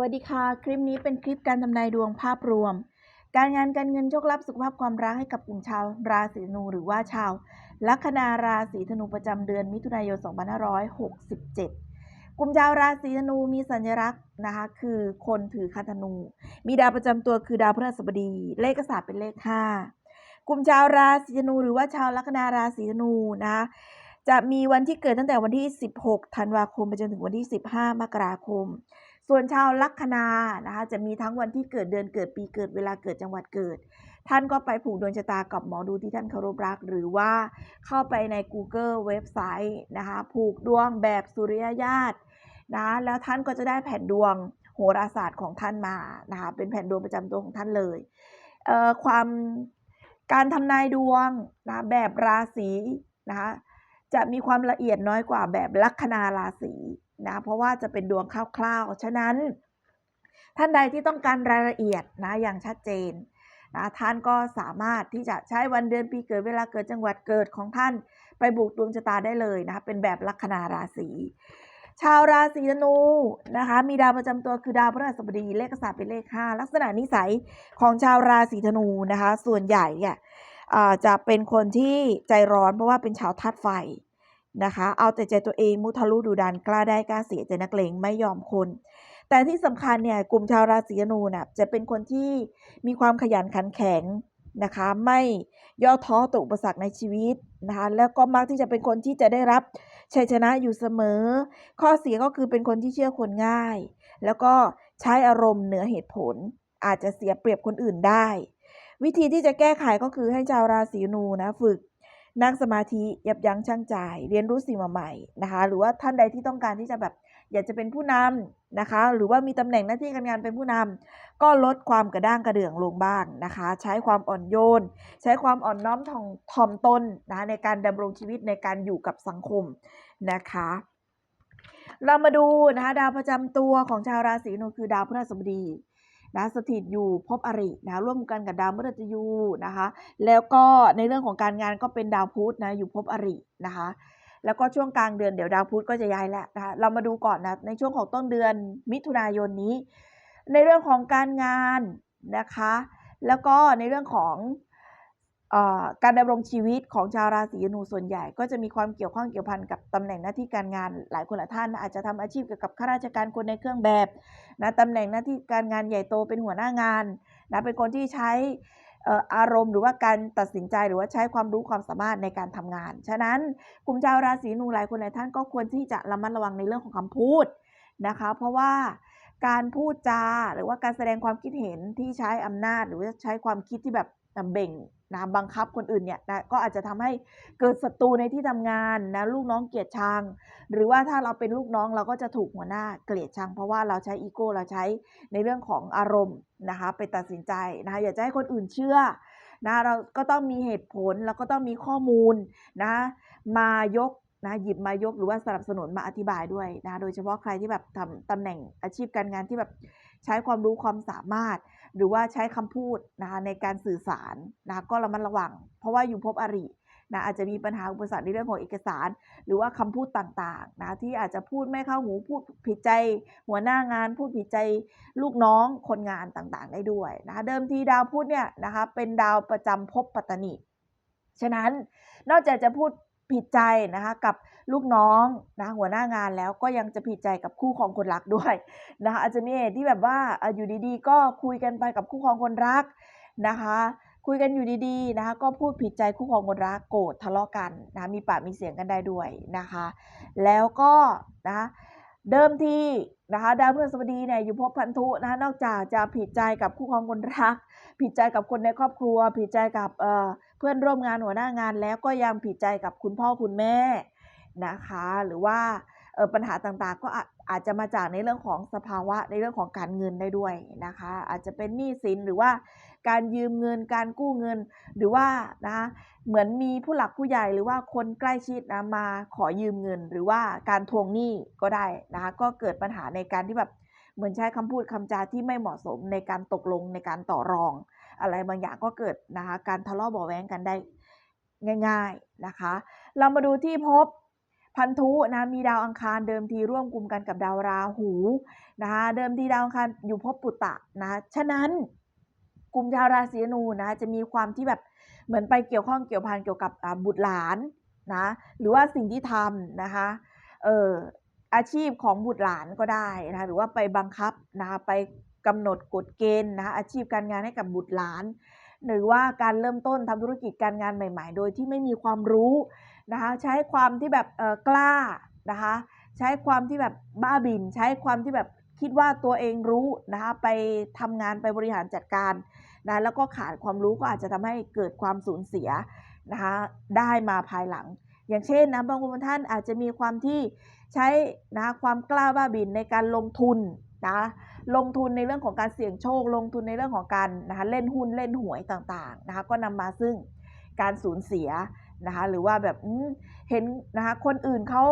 วัสดีค่ะ คลิปนี้เป็นคลิปการทำนายดวงภาพรวม การงานการเงินโชคลาภสุขภาพความรักให้กับกลุ่มชาวราศีธนูหรือว่าชาว ลัคนาราศีธนูประจำเดือนมิถุนายน 2567 กลุ่มชาวราศีธนูมีสัญลักษณ์นะคะคือคนถือคันธนู มีดาวประจำตัวคือดาวพฤหัสบดี เลขกษัตริย์เป็นเลข 5 กลุ่มชาวราศีธนูหรือว่าชาวลัคนาราศีธนูนะคะจะมีวันที่เกิดตั้งแต่วันที่ 16 ธันวาคมไปจนถึงวันที่ 15 มกราคม ส่วนชาวลัคนานะคะจะมีทั้งวันที่เกิดเดือนเกิดปีเกิดเวลาเกิดจังหวัดเกิด ท่านก็ไปผูกดวงชะตากับหมอดูที่ท่านเคารพรัก หรือว่าเข้าไปใน Google เว็บไซต์นะคะผูกดวงแบบสุริยญาตินะแล้วท่านก็จะได้แผ่นดวงโหราศาสตร์ของท่านมานะคะเป็นแผ่นดวงประจำตัวของท่านเลยเอ่อความการทำนายดวงนะแบบราศีนะคะ จะมีความละเอียดน้อยกว่าแบบลัคนาราศีนะเพราะว่าจะเป็นดวงคร่าวๆ ฉะนั้น ท่านใดที่ต้องการรายละเอียดนะอย่างชัดเจนนะท่านก็สามารถที่จะใช้วันเดือนปีเกิดเวลาเกิดจังหวัดเกิดของท่านไปบุกดวงชะตาได้เลยนะคะเป็นแบบลัคนาราศีชาวราศีธนูนะคะมีดาวประจำตัวคือดาวพฤหัสบดีเลขศาสตร์เป็นเลข5ลักษณะนิสัยของชาวราศีธนูนะคะ ส่วนใหญ่เนี่ยจะเป็นคนที่ใจร้อนเพราะว่าเป็นชาวธาตุไฟ นะคะ เอาแต่ใจตัวเองมุทะลุดุดันกล้าได้กล้าเสียใจนักเลงไม่ยอมคน แต่ที่สำคัญเนี่ยกลุ่มชาวราศีธนูน่ะจะเป็นคนที่มีความขยันขันแข็งนะคะ ไม่ย่อท้อต่ออุปสรรคในชีวิตนะคะแล้วก็มักที่จะเป็นคนที่จะได้รับชัยชนะอยู่เสมอ ข้อเสียก็คือเป็นคนที่เชื่อคนง่าย แล้วก็ใช้อารมณ์เหนือเหตุผล อาจจะเสียเปรียบคนอื่นได้ วิธีที่จะแก้ไขก็คือให้ชาวราศีนูนะฝึก นั่งสมาธิยับยั้งชั่งใจ เรียนรู้สิ่งใหม่ๆนะคะ หรือว่าท่านใดที่ต้องการที่จะแบบอยากจะเป็นผู้นำนะคะ หรือว่ามีตำแหน่งหน้าที่การงานเป็นผู้นำก็ลดความกระด้างกระเดื่องลงบ้างนะคะ ใช้ความอ่อนโยน ใช้ความอ่อนน้อมถ่อมถ่อมตนนะในการดำรงชีวิตในการอยู่กับสังคมนะคะ เรามาดูนะคะดาวประจำตัวของชาวราศีนูคือดาวพฤหัสบดี นะสถิตอยู่ภพอรินะร่วมกันกับดาวมฤตยูนะคะแล้วก็ในเรื่องของการงานก็เป็นดาวพุธนะอยู่ภพอรินะคะแล้วก็ช่วงกลางเดือนเดี๋ยวดาวพุธก็จะย้ายแล้วนะคะเรามาดูก่อนนะในช่วงของต้นเดือนมิถุนายนนี้ ในเรื่องของการงานนะคะ แล้วก็ในเรื่องของ การดำรงชีวิตของชาวราศีธนูส่วนใหญ่ ก็จะมีความเกี่ยวข้องเกี่ยวพันกับตำแหน่งหน้าที่การงานหลายคนหลายท่าน อาจจะทำอาชีพเกี่ยวกับข้าราชการคนในเครื่องแบบนะตำแหน่งหน้าที่การงานใหญ่โตเป็นหัวหน้างานนะเป็นคนที่ใช้อารมณ์หรือว่าการตัดสินใจหรือว่าใช้ความรู้ความสามารถในการทำงาน ฉะนั้นกลุ่มชาวราศีธนูหลายคนหลายท่านก็ควรที่จะระมัดระวังในเรื่องของคำพูดนะคะ เพราะว่าการพูดจาหรือว่าการแสดงความคิดเห็นที่ใช้อำนาจ หรือว่าใช้ความคิดที่แบบเบ่ง นะบังคับคนอื่นเนี่ยนะก็อาจจะทำให้เกิดศัตรูในที่ทำงานนะลูกน้องเกลียดชัง หรือว่าถ้าเราเป็นลูกน้องเราก็จะถูกหัวหน้าเกลียดชัง เพราะว่าเราใช้อีโก้เราใช้ในเรื่องของอารมณ์นะคะไปตัดสินใจนะคะอย่าจะให้คนอื่นเชื่อนะเราก็ต้องมีเหตุผลแล้วก็ต้องมีข้อมูลนะมายกนะหยิบมายกหรือว่าสนับสนุนมาอธิบายด้วยนะโดยเฉพาะใครที่แบบทำตำแหน่งอาชีพการงานที่แบบใช้ความรู้ความสามารถ หรือว่าใช้คำพูดนะคะในการสื่อสารนะคะก็ระมัดระวัง เพราะว่าอยู่ภพอรินะอาจจะมีปัญหาอุปสรรคในเรื่องของเอกสาร หรือว่าคำพูดต่างๆนะที่อาจจะพูดไม่เข้าหูพูดผิดใจ หัวหน้างาน พูดผิดใจลูกน้องคนงานต่างๆ ได้ด้วยนะคะเดิมทีดาวพุธเนี่ยนะคะเป็นดาวประจำภพปัตตนิฉะนั้นนอกจากจะพูด ผิดใจนะคะกับลูกน้องนะหัวหน้างานแล้วก็ยังจะผิดใจกับคู่ของคนรักด้วยนะคะอาจจะมีเหตุที่แบบว่าอยู่ดีๆ ก็คุยกันไปกับคู่ครองคนรักนะคะ คุยกันอยู่ดีๆนะคะก็พูดผิดใจคู่ครองคนรักโกรธทะเลาะกันนะมีปากมีเสียงกันได้ด้วยนะคะ แล้วก็นะเดิมทีนะคะดาวพฤหัสบดีเนี่ยอยู่ภพพันธุนะคะนอกจากจะผิดใจกับคู่ครองคนรัก ผิดใจกับคนในครอบครัว ผิดใจกับเอ่อ พื่อนร่วมงานหัวหน้างานแล้วก็ยังผิดใจกับคุณพ่อคุณแม่นะคะ หรือว่าปัญหาต่างๆ ก็อาจจะมาจากในเรื่องของสภาวะในเรื่องของการเงินได้ด้วยนะคะ อาจจะเป็นหนี้สินหรือว่าการยืมเงินการกู้เงิน หรือว่านะคะเหมือนมีผู้หลักผู้ใหญ่หรือว่าคนใกล้ชิดนะมาขอยืมเงิน หรือว่าการทวงหนี้ก็ได้นะคะก็เกิดปัญหาในการที่แบบเหมือนใช้คำพูดคำจาที่ไม่เหมาะสมในการตกลงในการต่อรอง อะไรบางอย่างก็เกิดนะคะการทะเลาะเบาะแว้งกันได้ง่าย ๆนะคะ เรามาดูที่ภพพันธุนะมีดาวอังคารเดิมทีร่วมกลุ่มกันกับดาวราหูนะคะเดิมทีดาวอังคารอยู่ภพปุตตะนะฉะนั้นกลุ่มชาวราศีนูนะจะมีความที่แบบเหมือนไปเกี่ยวข้องเกี่ยวพันเกี่ยวกับบุตรหลานนะหรือว่าสิ่งที่ทำนะคะเอออาชีพของบุตรหลานก็ได้นะะหรือว่าไปบังคับนะคะไป กำหนดกฎเกณฑ์นะคะอาชีพการงานให้กับบุตรหลาน หรือว่าการเริ่มต้นทำธุรกิจการงานใหม่ ๆ โดยที่ไม่มีความรู้นะคะใช้ความที่แบบเออกล้านะคะใช้ความที่แบบบ้าบิน ใช้ความที่แบบคิดว่าตัวเองรู้นะคะไปทำงานไปบริหารจัดการนะแล้วก็ขาดความรู้ก็อาจจะทำให้เกิดความสูญเสียนะคะได้มาภายหลัง อย่างเช่นนะบางคนท่านอาจจะมีความที่ใช้นะคะความกล้าบ้าบินในการลงทุน นะลงทุนในเรื่องของการเสี่ยงโชค ลงทุนในเรื่องของการนะคะเล่นหุ้นเล่นหวยต่างๆนะคะก็นำมาซึ่งการสูญเสียนะคะหรือว่าแบบเห็นนะคะคนอื่นเขา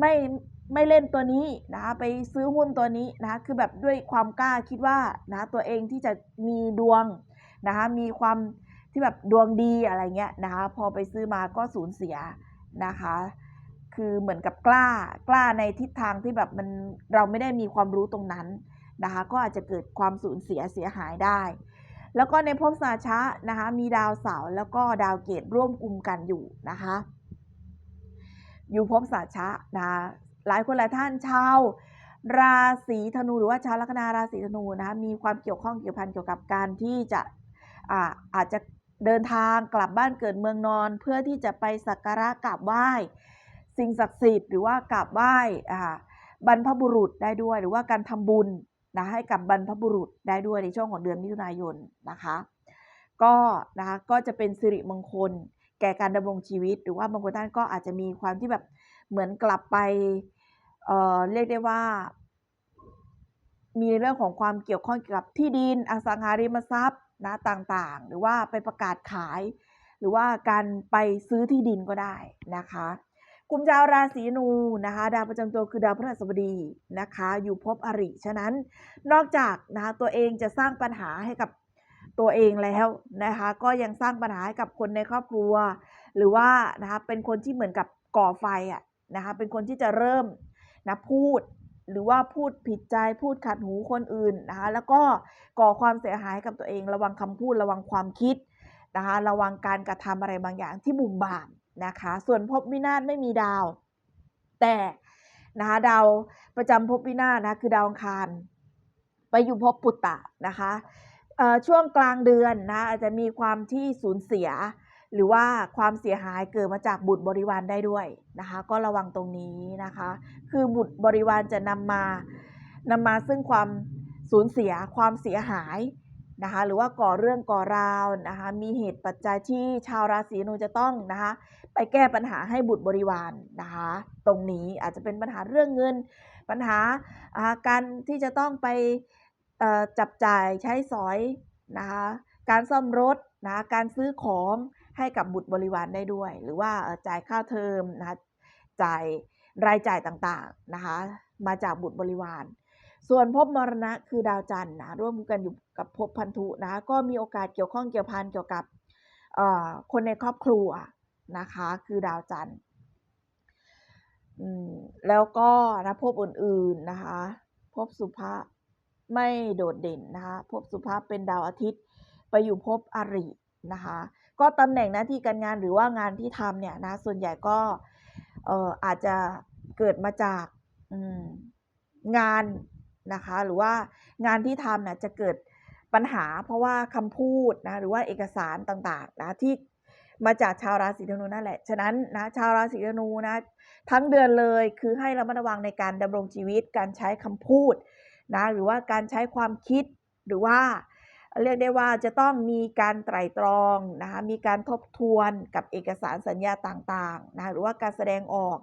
ไม่ไม่เล่นตัวนี้นะคะไปซื้อหุ้นตัวนี้นะคะคือแบบด้วยความกล้าคิดว่านะะตัวเองที่จะมีดวงนะคะมีความที่แบบดวงดีอะไรเงี้ยนะคะพอไปซื้อมาก็สูญเสียนะคะ คือเหมือนกับกล้ากล้าในทิศทางที่แบบมันเราไม่ได้มีความรู้ตรงนั้นนะคะก็อาจจะเกิดความสูญเสียเสียหายได้ แล้วก็ในภพสาชะนะคะมีดาวเสาร์แล้วก็ดาวเกตร่วมกลุ่มกันอยู่นะคะอยู่ภพสาชะนะคะหลายคนหลายท่านชาวราศีธนูหรือว่าชาวลัคนาราศีธนูนะคะมีความเกี่ยวข้องเกี่ยวพันเกี่ยวกับการที่จะอาอาจจะเดินทางกลับบ้านเกิดเมืองนอน เพื่อที่จะไปสักการะกราบไหว้ สิ่งศักดิ์สิทธิ์หรือว่ากราบไหว้อ่าบรรพบุรุษได้ด้วย หรือว่าการทำบุญนะให้กับบรรพบุรุษได้ด้วยในช่วงของเดือนมิถุนายนนะคะก็นะคะก็จะเป็นสิริมงคล แก่การดำรงชีวิต หรือว่าบางคนท่านก็อาจจะมีความที่แบบเหมือนกลับไปเออเรียกได้ว่า มีเรื่องของความเกี่ยวข้องกับที่ดินอสังหาริมทรัพย์นะต่างๆ หรือว่าไปประกาศขาย หรือว่าการไปซื้อที่ดินก็ได้นะคะ กลุ่มชาวราศีนูนะคะดาวประจำตัวคือดาวพฤหัสบดีนะคะ อยู่ภพอริ ฉะนั้นนอกจากนะคะตัวเองจะสร้างปัญหาให้กับตัวเองแล้วนะคะ ก็ยังสร้างปัญหาให้กับคนในครอบครัว หรือว่านะคะเป็นคนที่เหมือนกับก่อไฟอะนะคะเป็นคนที่จะเริ่มนะพูดหรือว่าพูดผิดใจพูดขัดหูคนอื่นนะคะแล้วก็ก่อความเสียหายกับตัวเอง ระวังคำพูดระวังความคิดนะคะระวังการกระทำอะไรบางอย่างที่บุ่มบ่าม นะคะ ส่วนภพวินาศไม่มีดาว แต่นะคะดาวประจำภพวินาศนะคือดาวอังคาร ไปอยู่ภพปุตตะนะคะช่วงกลางเดือนนะอาจจะมีความที่สูญเสีย หรือว่าความเสียหายเกิดมาจากบุตรบริวารได้ด้วยนะคะ ก็ระวังตรงนี้นะคะ คือบุตรบริวารจะนำมานำมาซึ่งความสูญเสียความเสียหาย นะคะหรือว่าก่อเรื่องก่อราวนะคะมีเหตุปัจจัยที่ชาวราศีนูจะต้องนะคะไปแก้ปัญหาให้บุตรบริวารนะคะตรงนี้อาจจะเป็นปัญหาเรื่องเงิน ปัญหาการที่จะต้องไปจับจ่ายใช้สอยนะคะการซ่อมรถนะคะการซื้อของให้กับบุตรบริวารได้ด้วย หรือว่าจ่ายค่าเทอมนะคะจ่ายรายจ่ายต่างๆนะคะมาจากบุตรบริวาร ส่วนภพมรณะคือดาวจันทร์นะร่วมกันอยู่กับภพพันธุนะก็มีโอกาสเกี่ยวข้องเกี่ยวพันเกี่ยวกับคนในครอบครัวนะคะคือดาวจันทร์แล้วก็นะภพอื่นๆนะคะภพสุภะไม่โดดเด่นนะคะภพสุภะเป็นดาวอาทิตย์ ไปอยู่ภพอรินะคะก็ตำแหน่งหน้าที่การงานหรือว่างานที่ทำเนี่ยนะส่วนใหญ่ก็อาจจะเกิดมาจากงาน นะคะ หรือว่างานที่ทำเนี่ยจะเกิดปัญหาเพราะว่าคำพูดนะหรือว่าเอกสารต่างๆนะที่มาจากชาวราศีธนูนั่นแหละ ฉะนั้นนะชาวราศีธนูนะทั้งเดือนเลยคือให้ระมัดระวังในการดำรงชีวิต การใช้คำพูดนะหรือว่าการใช้ความคิดหรือว่าเรียกได้ว่าจะต้องมีการไตร่ตรองนะคะมีการทบทวนกับเอกสารสัญญาต่างๆนะหรือว่าการแสดงออก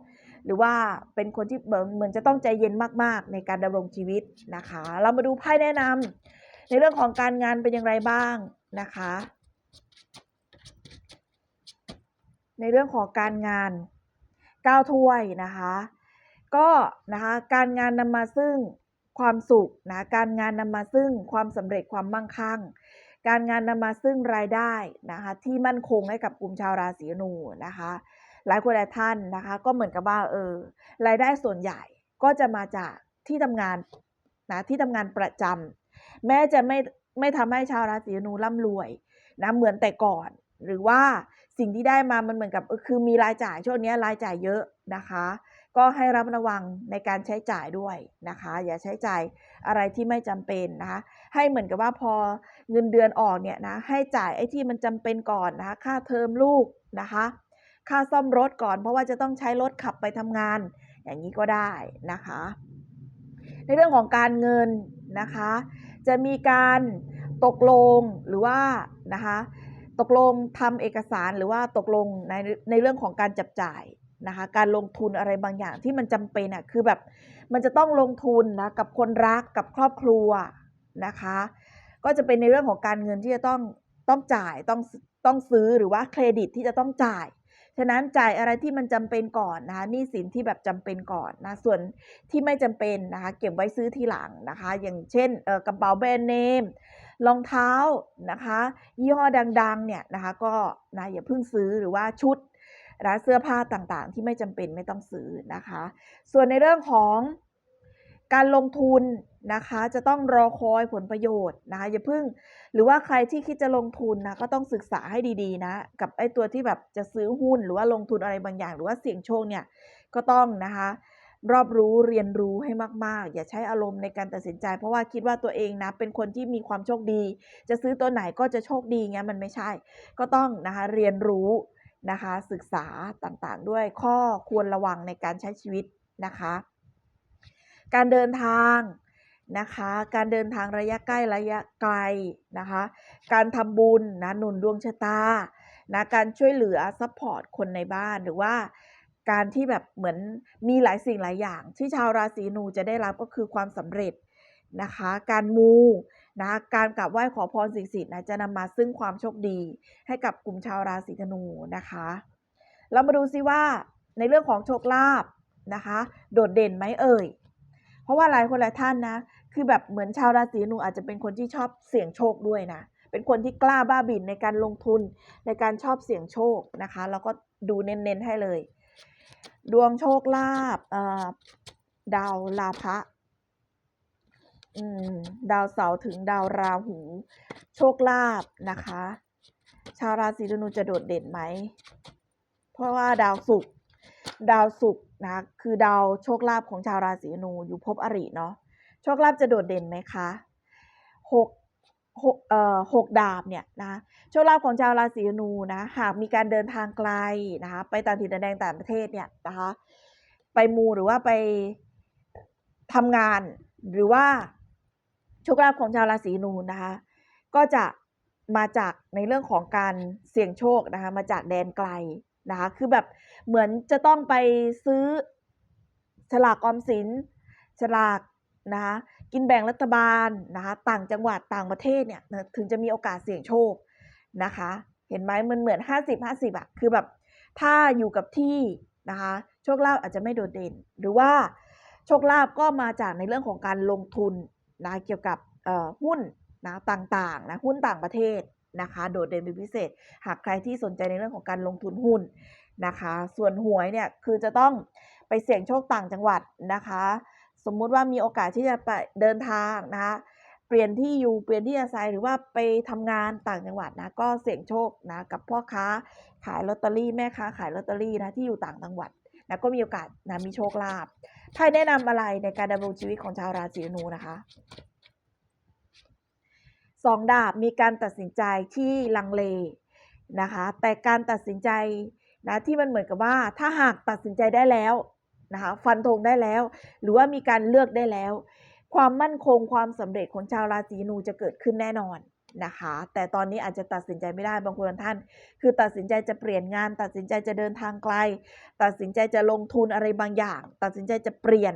หรือว่าเป็นคนที่เหมือนมือนจะต้องใจเย็นมากๆ ในการดำรงชีวิตนะคะ เรามาดูไพ่แนะนำในเรื่องของการงานเป็นอย่างไรบ้างนะคะ ในเรื่องของการงานก้าวถ้วยนะคะ ก็นะคะการงานนำมาซึ่งความสุขนะการงานนำมาซึ่งความสำเร็จความมั่งคั่ง การงานนำมาซึ่งรายได้นะคะที่มั่นคงให้กับกลุ่มชาวราศีนูนะคะ หลายคนหลายท่านนะคะ ก็เหมือนกับว่าเออรายได้ส่วนใหญ่ก็จะมาจากที่ทำงานนะที่ทำงานประจำแม้จะไม่ไม่ทำให้ชาวราศีธนูร่ำรวยนะเหมือนแต่ก่อน หรือว่าสิ่งที่ได้มามันเหมือนกับเออคือมีรายจ่ายช่วงนี้รายจ่ายเยอะนะคะ ก็ให้ระมัดระวังในการใช้จ่ายด้วยนะคะ อย่าใช้จ่ายอะไรที่ไม่จำเป็นนะคะให้เหมือนกับว่าพอเงินเดือนออกเนี่ยนะให้จ่ายไอ้ที่มันจำเป็นก่อนนะคะค่าเทอมลูกนะคะ ค่าซ่อมรถก่อน เพราะว่าจะต้องใช้รถขับไปทำงาน อย่างนี้ก็ได้นะคะ ในเรื่องของการเงินนะคะ จะมีการตกลงหรือว่านะคะตกลงทำเอกสารหรือว่าตกลงในในเรื่องของการจับจ่ายนะคะการลงทุนอะไรบางอย่างที่มันจำเป็นอะคือแบบมันจะต้องลงทุนนะกับคนรักกับครอบครัวนะคะ ก็จะเป็นในเรื่องของการเงินที่จะต้องต้องจ่ายต้องต้องซื้อหรือว่าเครดิตที่จะต้องจ่าย ฉะนั้นจ่ายอะไรที่มันจำเป็นก่อนนะคะหนี้สินที่แบบจำเป็นก่อนนะส่วนที่ไม่จำเป็นนะคะเก็บไว้ซื้อทีหลังนะคะ อย่างเช่นกระเป๋าแบรนด์เนมรองเท้านะคะยี่ห้อดังๆเนี่ยนะคะก็นะอย่าเพิ่งซื้อหรือว่าชุดนะเสื้อผ้าต่างๆ ที่ไม่จำเป็นไม่ต้องซื้อนะคะ ส่วนในเรื่องของการลงทุน นะคะ จะต้องรอคอยผลประโยชน์นะคะอย่าเพิ่ง หรือว่าใครที่คิดจะลงทุนนะก็ต้องศึกษาให้ดีๆนะ กับไอ้ตัวที่แบบจะซื้อหุ้นหรือว่าลงทุนอะไรบางอย่าง หรือว่าเสี่ยงโชคเนี่ยก็ต้องนะคะ รอบรู้เรียนรู้ให้มาก ๆ อย่าใช้อารมณ์ในการตัดสินใจ เพราะว่าคิดว่าตัวเองนะเป็นคนที่มีความโชคดี จะซื้อตัวไหนก็จะโชคดีเงี้ยมันไม่ใช่ ก็ต้องนะคะเรียนรู้นะคะ ศึกษาต่างๆ ด้วยข้อควรระวังในการใช้ชีวิตนะคะการเดินทาง นะคะ การเดินทางระยะใกล้ระยะไกลนะคะ การทำบุญนะหนุนดวงชะตานะการช่วยเหลือซัพพอร์ตคนในบ้านหรือว่าการที่แบบเหมือนมีหลายสิ่งหลายอย่าง ที่ชาวราศีนูจะได้รับก็คือความสำเร็จนะคะ การมูนะการกราบไหว้ขอพรสิ่งศักดิ์สิทธิ์นะจะนำมาซึ่งความโชคดีให้กับกลุ่มชาวราศีธนูนะคะ เรามาดูซิว่าในเรื่องของโชคลาภนะคะ โดดเด่นไหมเอ่ย เพราะว่าหลายคนหลายท่านนะ คือแบบเหมือนชาวราศีนูอาจจะเป็นคนที่ชอบเสี่ยงโชคด้วยนะ เป็นคนที่กล้าบ้าบินในการลงทุนในการชอบเสี่ยงโชคนะคะ แล้วก็ดูเน้นๆให้เลย ดวงโชคลาภดาวลาภะอืมดาวเสาร์ถึงดาวราหู โชคลาภนะคะ ชาวราศีธนูจะโดดเด่นไหม เพราะว่าดาวศุกร์ ดาวศุกร์นะ คือดาวโชคลาภของชาวราศีนูอยู่ภพอริเนาะโชคลาภจะโดดเด่นไหมคะหกหกเอ่อหกดาบเนี่ยนะโชคลาภของชาวราศีนูนะหากมีการเดินทางไกลนะคะไปต่างถิ่นแดนต่างประเทศเนี่ยนะคะไปมูหรือว่าไปทำงานหรือว่าโชคลาภของชาวราศีนูนะคะก็จะมาจากในเรื่องของการเสี่ยงโชคนะคะมาจากแดนไกล นะคะคือแบบเหมือนจะต้องไปซื้อฉลากออมสินฉลากนะคะกินแบ่งรัฐบาลนะคะต่างจังหวัดต่างประเทศเนี่ยถึงจะมีโอกาสเสี่ยงโชคนะคะ เห็นไหมมันเหมือน 50 50อะคือแบบถ้าอยู่กับที่นะคะโชคลาภอาจจะไม่โดดเด่น หรือว่าโชคลาภก็มาจากในเรื่องของการลงทุนนะเกี่ยวกับหุ้นนะต่างๆนะหุ้นต่างประเทศ นะคะ โดดเด่นเป็นพิเศษ หากใครที่สนใจในเรื่องของการลงทุนหุ้นนะคะ ส่วนหวยเนี่ยคือจะต้องไปเสี่ยงโชคต่างจังหวัดนะคะ สมมุติว่ามีโอกาสที่จะไปเดินทางนะคะเปลี่ยนที่อยู่เปลี่ยนที่อาศัยหรือว่าไปทำงานต่างจังหวัดนะก็เสี่ยงโชคนะกับพ่อค้าขายลอตเตอรี่แม่ค้าขายลอตเตอรี่นะที่อยู่ต่างจังหวัดนะก็มีโอกาสนะมีโชคลาภไพ่แนะนำอะไรในการดำรงชีวิตของชาวราศีธนูนะคะ สองดาบมีการตัดสินใจที่ลังเลนะคะ แต่การตัดสินใจนะที่มันเหมือนกับว่าถ้าหากตัดสินใจได้แล้วนะคะฟันธงได้แล้ว หรือว่ามีการเลือกได้แล้ว ความมั่นคงความสำเร็จของชาวราศีนูจะเกิดขึ้นแน่นอนนะคะ แต่ตอนนี้อาจจะตัดสินใจไม่ได้บางคนท่าน คือตัดสินใจจะเปลี่ยนงาน ตัดสินใจจะเดินทางไกล ตัดสินใจจะลงทุนอะไรบางอย่าง ตัดสินใจจะเปลี่ยน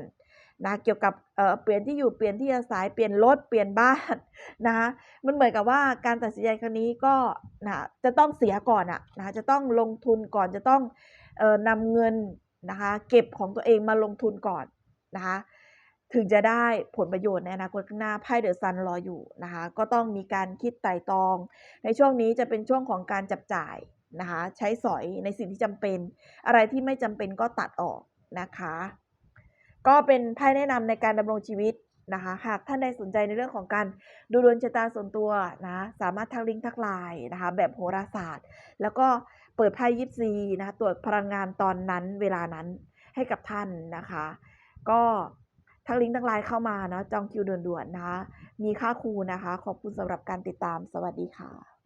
นะเกี่ยวกับเปลี่ยนที่อยู่เปลี่ยนที่อาศัยเปลี่ยนรถเปลี่ยนบ้านนะคะมันเหมือนกับว่าการตัดสินใจครั้งนี้ก็นะจะต้องเสียก่อนอะนะจะต้องลงทุนก่อนจะต้องออนำเงินนะคะเก็บของตัวเองมาลงทุนก่อนนะคะถึงจะได้ผลประโยชน์ในอนาคตข้างหน้าไพ่เดอะซันรออยู่นะคะก็ต้องมีการคิดไต่ตอง ในช่วงนี้จะเป็นช่วงของการจับจ่ายนะคะใช้สอยในสิ่งที่จำเป็น อะไรที่ไม่จำเป็นก็ตัดออกนะคะ ก็เป็นไพ่แนะนำในการดำรงชีวิตนะคะหากท่านใดสนใจในเรื่องของการดูดวงชะตาส่วนตัวนะสามารถทักลิงก์ทักไลน์นะคะแบบโหราศาสตร์ แล้วก็เปิดไพ่ยิปซีนะคะตรวจพลังงานตอนนั้นเวลานั้นให้กับท่านนะคะ ก็ทักลิงก์ทักไลน์เข้ามานะจองคิวด่วนๆนะคะมีค่าครูนะคะ ขอบคุณสำหรับการติดตามสวัสดีค่ะ